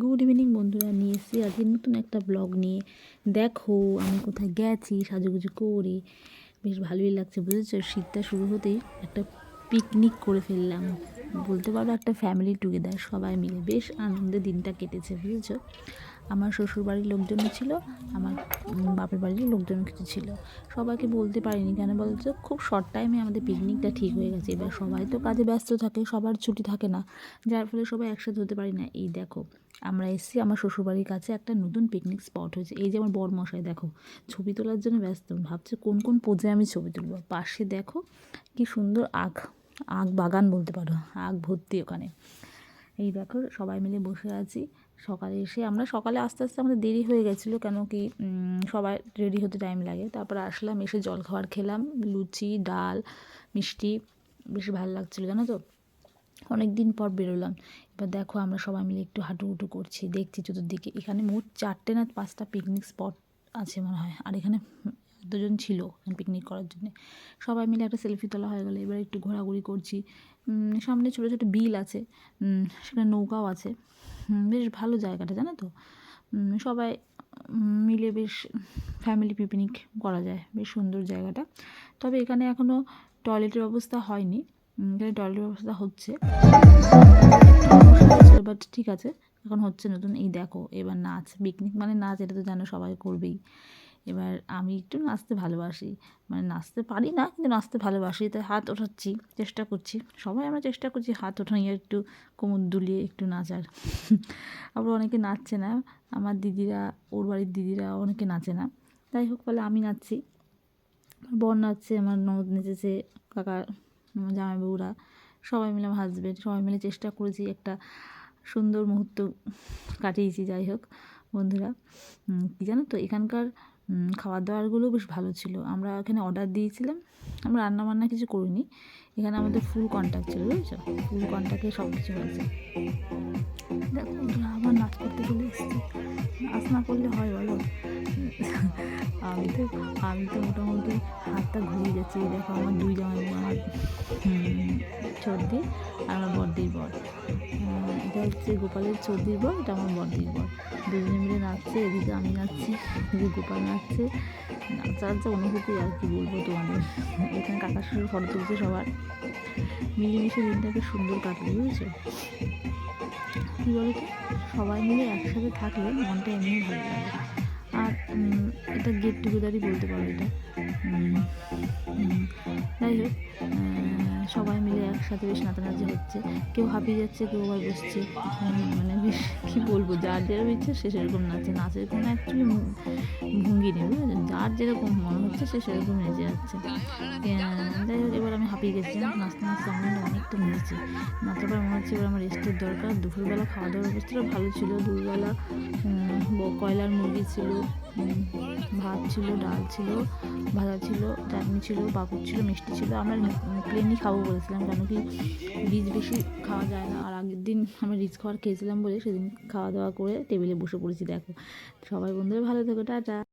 Good evening বন্ধুরা। নিয়ে এসেছি আজকে নতুন একটা ব্লগ নিয়ে। দেখো, আমি কোথায় গেছি, সাজুগুজু করি। বেশ ভালোই লাগছে, বুঝেছ? শীতটা শুরু হতেই একটা পিকনিক করে ফেললাম। বলতে পারো একটা ফ্যামিলি টুগেদার সবাই মিলে। বেশ আনন্দে দিনটা কেটেছে, বুঝেছ? আমার শ্বশুর বাড়ির লোকজনও ছিল, আমার বাপের বাড়ির লোকজনও কিছু ছিল। সবাইকে বলতে পারিনি কেন বলছো খুব শর্ট টাইমে আমাদের পিকনিকটা ঠিক হয়ে গেছে। এবার সবাই তো কাজে ব্যস্ত থাকে, সবার ছুটি থাকে না। যার ফলে সবাই একসাথে হতে পারি না। এই দেখো, আমরা এসেছি আমার শ্বশুরবাড়ির কাছে একটা নতুন পিকনিক স্পট হয়েছে। এই যে আমার বর মশাই দেখো, ছবি তোলার জন্য ব্যস্ত। ভাবছে কোন কোন পোজে আমি ছবি তুলবো? পাশে দেখো, কি সুন্দর আখ আখ বাগান বলতে পারো, আখ ভর্তি ওখানে। এই দেখো, সবাই মিলে বসে আছি। সকালে এসে আমরা সকালে আস্তে আস্তে আমাদের দেরি হয়ে গেছিল কেন কি সবাই রেডি হতে টাইম লাগে। তারপর আসলাম, এসে জল খাবার খেলাম, লুচি, ডাল, মিষ্টি, বেশ ভালো লাগছিল, জানো তো? অনেক দিন পর বেরোলাম। এবার দেখো আমরা সবাই মিলে একটু হাঁটুহুটু করছি, দেখছি চতুর্দিকে। এখানে মোট চারটে না পাঁচটা পিকনিক স্পট আছে মনে হয়। আর এখানে দুজন ছিল পিকনিক করার জন্য। সবাই মিলে একটা সেলফি তোলা হয়ে গেলো। এবার একটু ঘোরাঘুরি করছি। সামনে ছোটো ছোটো বিল আছে। সেখানে নৌকাও আছে। বেশ ভালো জায়গাটা, জানো তো? সবাই মিলে বেশ ফ্যামিলি পিকনিক করা যায়, বেশ সুন্দর জায়গাটা। তবে এখানে এখনও টয়লেটের ব্যবস্থা হয়নি। এখানে টয়লেটের ব্যবস্থা হচ্ছে। বাট ঠিক আছে। এখন হচ্ছে নতুন, এই দেখো, এবার নাচ পিকনিক মানে নাচ, এটা তো জানো সবাই করবেই। এবার আমি একটু নাচতে ভালোবাসি। মানে নাচতে পারি না, কিন্তু নাচতে ভালোবাসি, তাই হাত ওঠাচ্ছি, চেষ্টা করছি। সবাই আমরা চেষ্টা করছি হাত ওঠাইয়ে একটু কোমর দুলিয়ে একটু নাচার। আবার অনেকে নাচছে না, আমার দিদিরা, ওর বাড়ির দিদিরা অনেকে নাচে না। যাই হোক বলে আমি নাচছি। বর নাচছে, আমার ননদ নেচেছে, কাকা, আমার জামাইবাবুরা সবাই মিলে আমার হাজব্যান্ড সবাই মিলে চেষ্টা করেছি একটা সুন্দর মুহূর্ত কাটিয়েছি, যাই হোক, বন্ধুরা। কী জানো তো, এখানকার খাবার দাবারগুলো বেশ ভালো ছিল। আমরা এখানে অর্ডার দিয়েছিলাম। আমরা রান্না বান্না কিছু করিনি। এখানে আমাদের ফুল কন্ট্যাক্ট ছিল বুঝেছ? ফুল কন্ট্যাক্টে সব কিছু হয়েছে। দেখো আবার নাচ করতে চলে নাচ না করলে হয় বলো? আমি তো আমি তো মোটামুটি হাতটা ঘুরিয়ে যাচ্ছি। দেখো আমার দুই জামাই আমার হুম, সর্দি আর আমার বর। আহ, এটা হচ্ছে গোপালের সর্দির বর, এটা আমার বর্দির বর। দুজনে মিলে নাচছে, এদিকে আমি নাচছি, এদিকে গোপাল নাচছে। নাচার যে অনুভূতি আর কি বলব তোমাদের? এখানে কাকা শ্বশুর ফটো তুলছে সবার। মিলেমিশে দিনটাকে সুন্দর কাটবে, বুঝেছ? কী বলো তো সবাই মিলে একসাথে থাকলে মনটা এমনি ভালো লাগে। আর এটা গেট টুগেদারই বলতে পারো এটা। যাই হোক সবাই মিলে একসাথে বেশ নাচানাচি হচ্ছে। কেউ হাঁপিয়ে যাচ্ছে, কেউ আবার বসছে। মানে বেশ, কী বলব, যার যেরকম ইচ্ছে সে সেরকম নাচে। নাচের কোনো অ্যাকচুয়ালি ভঙ্গি নেই, বুঝলেন? যার যেরকম মনে হচ্ছে সে সেরকম নেচে যাচ্ছে। আহ, যাই হোক এবার আমি হাঁপিয়ে গেছি নাচতে নাচতে আমার অনেকটা নেচেছি নাচার পর মনে হচ্ছে এবার আমার রেস্টের দরকার। দুপুরবেলা খাওয়া দাওয়ার ব্যবস্থাটা ভালো ছিল। দুপুরবেলা কয়লার মুরগি ছিল ভাত ছিল ডাল ছিল ভাজা ছিল চাটনি ছিল পাঁপড় ছিল মিষ্টি ছিল। আমরা প্লেনই খাব বলেছিলাম কেন কি রিচ বেশি খাওয়া যায় না। আর আগের দিন আমরা রিচ খাবার খেয়েছিলাম বলে সেদিন খাওয়া দাওয়া করে টেবিলে বসে পড়েছি দেখো। সবাই বন্ধুরা ভালো থেকো টাটা।